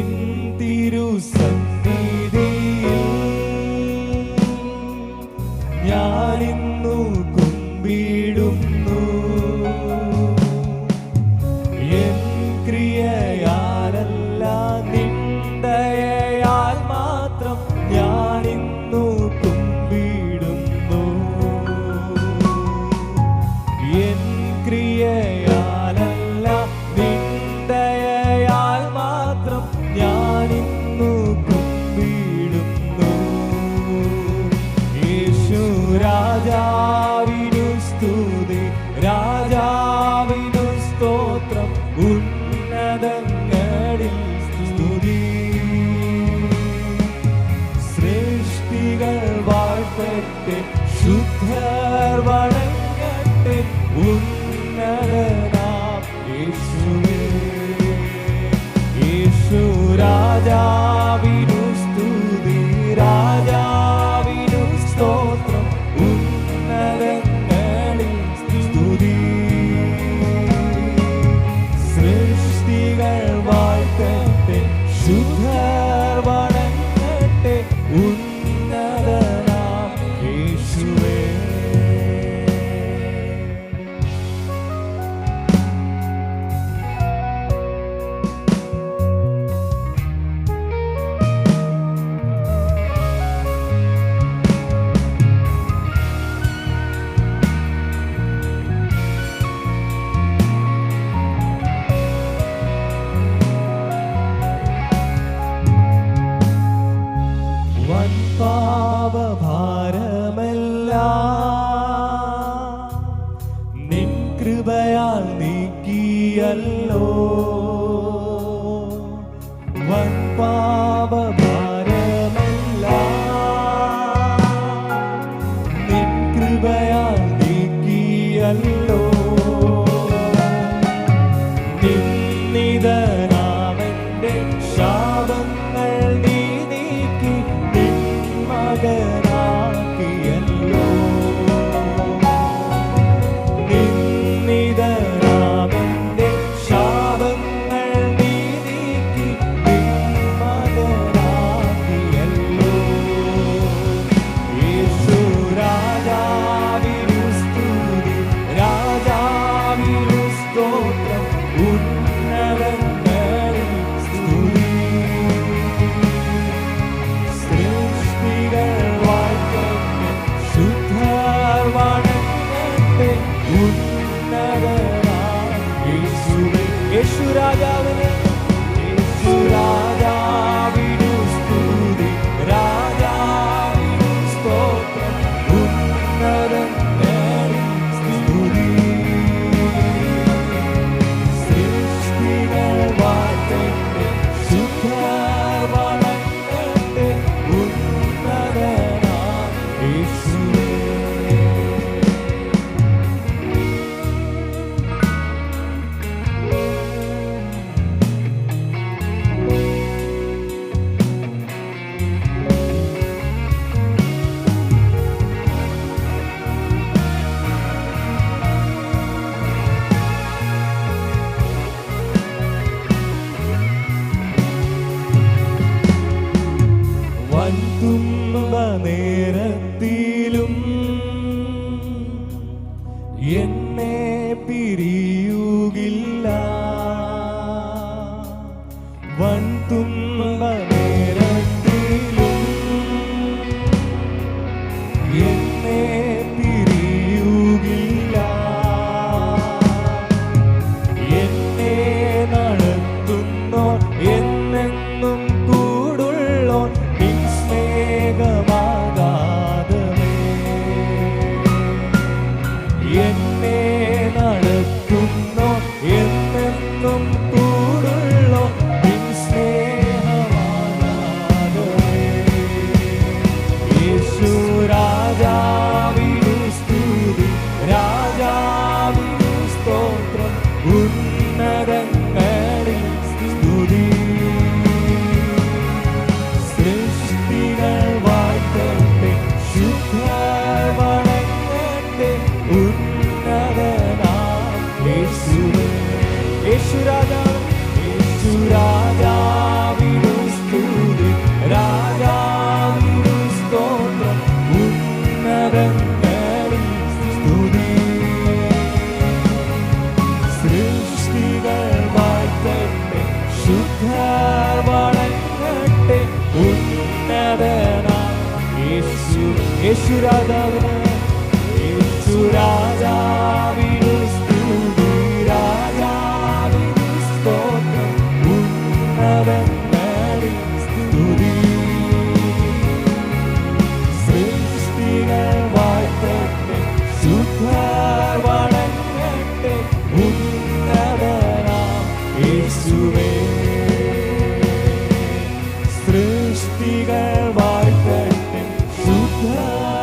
sing വണങ്ങട്ടെ ശുദ്ധർ വണങ്ങട്ടെ ഉന്നതനാം യേശുവേ. യേശു രാജാവിനു സ്തുതി രാജാവിനു സ്തോത്രം ഉന്നതങ്ങളിൽ സ്തുതി. സൃഷ്ടികൾ വാഴ്ത്തട്ടെ ശുദ്ധർ വാഴ Hello. Lord. യേശുരാജാവേ താഴ്ത്തുന്ന നേരത്തിലും എന്നെ പിരിയുകില്ല. വൻ തുമ്പ యేసు రాధావా Lord.